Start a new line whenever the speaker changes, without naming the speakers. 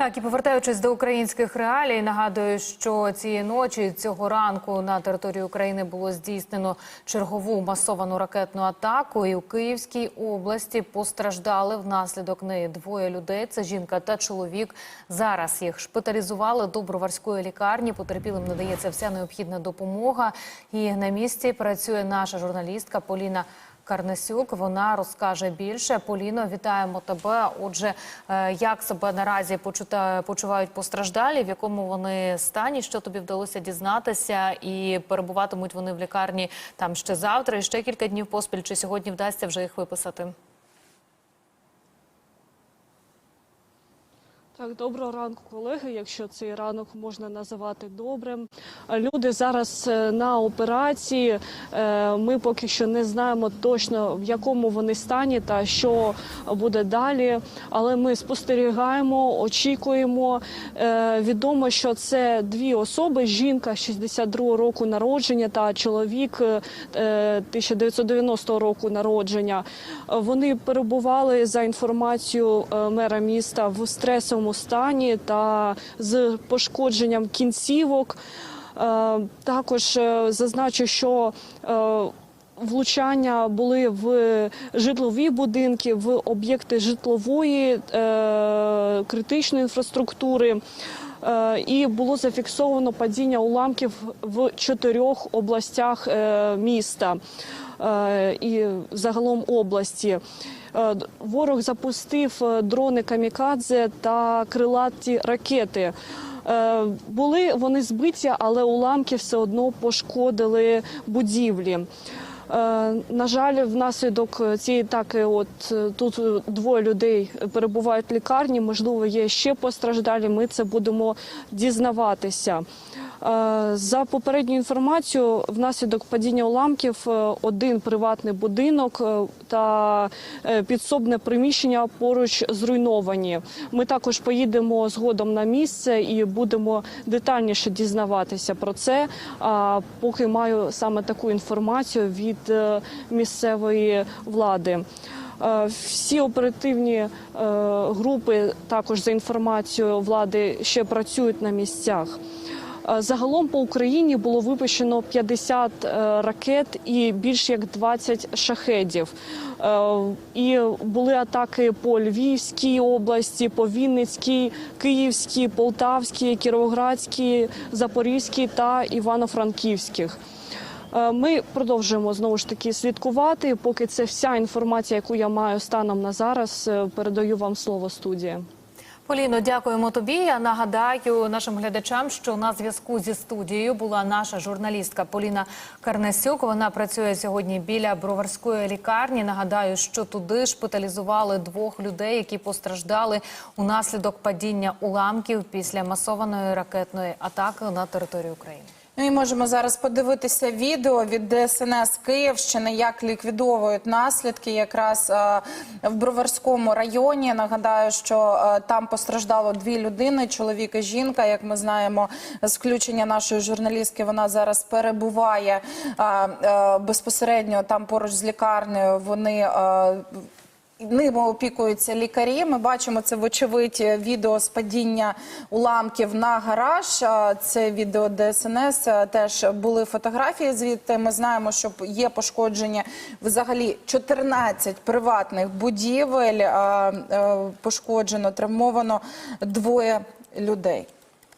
Так, і повертаючись до українських реалій, нагадую, що цієї ночі цього ранку на території України було здійснено чергову масовану ракетну атаку. І у Київській області постраждали внаслідок неї двоє людей. Це жінка та чоловік. Зараз їх шпиталізували до броварської лікарні. Потерпілим надається вся необхідна допомога. І на місці працює наша журналістка Поліна. Карнесюк вона розкаже більше. Поліно, вітаємо тебе. Отже, е, як себе наразі почувають постраждалі, в якому вони стані, що тобі вдалося дізнатися, і перебуватимуть вони в лікарні там ще завтра, і ще кілька днів поспіль. Чи сьогодні вдасться вже їх виписати?
Так, доброго ранку, колеги. Якщо цей ранок можна називати добрим. Люди зараз е, на операції. Е, Ми поки що не знаємо точно в якому вони стані та що буде далі. Але ми спостерігаємо, очікуємо. Е, Відомо, що це дві особи: жінка 62 року народження та чоловік е, 1990 року народження. Вони перебували за інформацією мера міста в стресовому стані та з пошкодженням кінцівок. Е, Також е, зазначу, що е, влучання були в житлові будинки, в об'єкти житлової критичної інфраструктури. І було зафіксовано падіння уламків в чотирьох областях міста і загалом області. Е, Ворог запустив е, дрони камікадзе та крилаті ракети. Е, Були вони збиті, але уламки все одно пошкодили будівлі. На жаль, внаслідок цієї атаки, от тут двоє людей перебувають в лікарні. Можливо, є ще постраждалі. Ми це будемо дізнаватися. Е, За попередньою інформацією, внаслідок падіння уламків е, один приватний будинок е, та підсобне приміщення поруч зруйновані. Ми також поїдемо згодом на місце і будемо детальніше дізнаватися про це. А поки маю саме таку інформацію від місцевої влади. Всі оперативні групи також за інформацією влади ще працюють на місцях. Е, Загалом по Україні було випущено 50 е, ракет і більш як 20 шахедів. Е, І були атаки по Львівській області, по Вінницькій, Київській, Полтавській, Кіровоградській, Запорізькій та Івано-Франківських. Ми продовжуємо знову ж таки слідкувати. Поки це вся інформація, яку я маю станом на зараз. Передаю вам слово студії.
Поліно, дякуємо тобі. Я нагадаю нашим глядачам, що на зв'язку зі студією була наша журналістка Поліна Карнасюк. Вона працює сьогодні біля броварської лікарні. Нагадаю, що туди шпиталізували двох людей, які постраждали унаслідок падіння уламків після масованої ракетної атаки на територію України.
Ну і можемо зараз подивитися відео від ДСНС Київщини, як ліквідовують наслідки якраз е, в Броварському районі. Нагадаю, що е, там постраждало дві людини: чоловік і жінка. Як ми знаємо, з включення нашої журналістки вона зараз перебуває е, безпосередньо там поруч з лікарнею. Вони Ними опікуються лікарі. Ми бачимо це вочевидь відео з падіння уламків на гараж. Це відео ДСНС. Теж були фотографії. Звідти ми знаємо, що є пошкодження взагалі 14 приватних будівель. е, Пошкоджено, травмовано двоє людей.